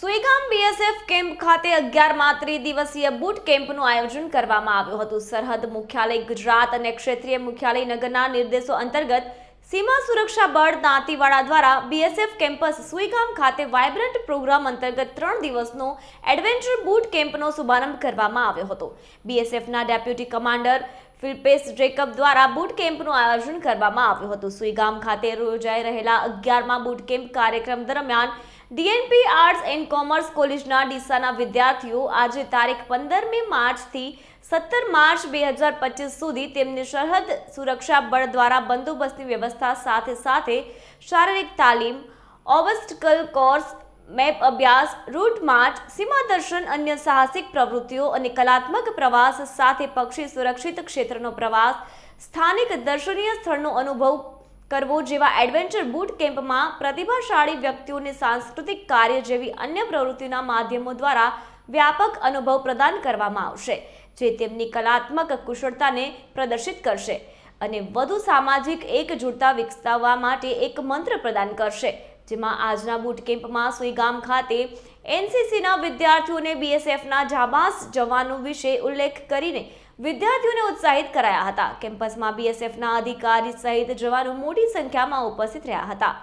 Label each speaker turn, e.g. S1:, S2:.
S1: Suigam BSF camp ખાતે અગિયારમાં ત્રિદિવસીય બુટ કેમ્પનું આયોજન કરવામાં આવ્યું હતું. સરહદ મુખ્યાલય ગુજરાત અને ક્ષેત્રીય મુખ્યાલય નગરના નિર્દેશો અંતર્ગત સીમા સુરક્ષા બળ દાંતીવાડા દ્વારા બીએસએફ કેમ્પસ સુઈગામ ખાતે વાયબ્રન્ટ પ્રોગ્રામ અંતર્ગત ત્રણ દિવસનો એડવેન્ચર બુટ કેમ્પનો શુભારંભ કરવામાં આવ્યો હતો. બીએસએફના ડેપ્યુટી કમાન્ડર ફિલ્પેસ જેકબ દ્વારા બુટ કેમ્પનું આયોજન કરવામાં આવ્યું હતું. સુઈગામ ખાતે યોજાઈ રહેલા અગિયારમાં બુટ કેમ્પ કાર્યક્રમ દરમિયાન ડીએનપી આર્ટ્સ એન્ડ કોમર્સ કોલેજના ડીસાના વિદ્યાર્થીઓ આજે તારીખ પંદરમી માર્ચથી સત્તર માર્ચ બે હજાર પચીસ સુધી તેમની સરહદ સુરક્ષા બળ દ્વારા બંદોબસ્તની વ્યવસ્થા સાથે સાથે શારીરિક તાલીમ, ઓબસ્ટકલ કોર્સ, મેપ અભ્યાસ, રૂટ માર્ચ સીમા દર્શન અન્ય સાહસિક પ્રવૃત્તિઓ અને કલાત્મક પ્રવાસ સાથે પક્ષી સુરક્ષિત ક્ષેત્રનો પ્રવાસ, સ્થાનિક દર્શનીય સ્થળનો અનુભવ કરવો જેવા એડવેન્ચર બૂટ કેમ્પમાં પ્રતિભાશાળી વ્યક્તિઓને સાંસ્કૃતિક કાર્ય જેવી અન્ય પ્રવૃત્તિના માધ્યમો દ્વારા વ્યાપક અનુભવ પ્રદાન કરવામાં આવશે, જે તેમની કલાત્મક કુશળતાને પ્રદર્શિત કરશે અને વધુ સામાજિક એકજૂટતા વિકસાવવા માટે એક મંત્ર પ્રદાન કરશે. જેમાં આજના બુટ કેમ્પમાં સુઈગામ ખાતે એનસીસીના વિદ્યાર્થીઓને બીએસએફના જાબાસ જવાનો વિશે ઉલ્લેખ કરીને વિદ્યાર્થીઓને ઉત્સાહિત કરાયા હતા. કેમ્પસમાં બીએસએફના અધિકારી સહિત જવાનો મોટી સંખ્યામાં ઉપસ્થિત રહ્યા હતા.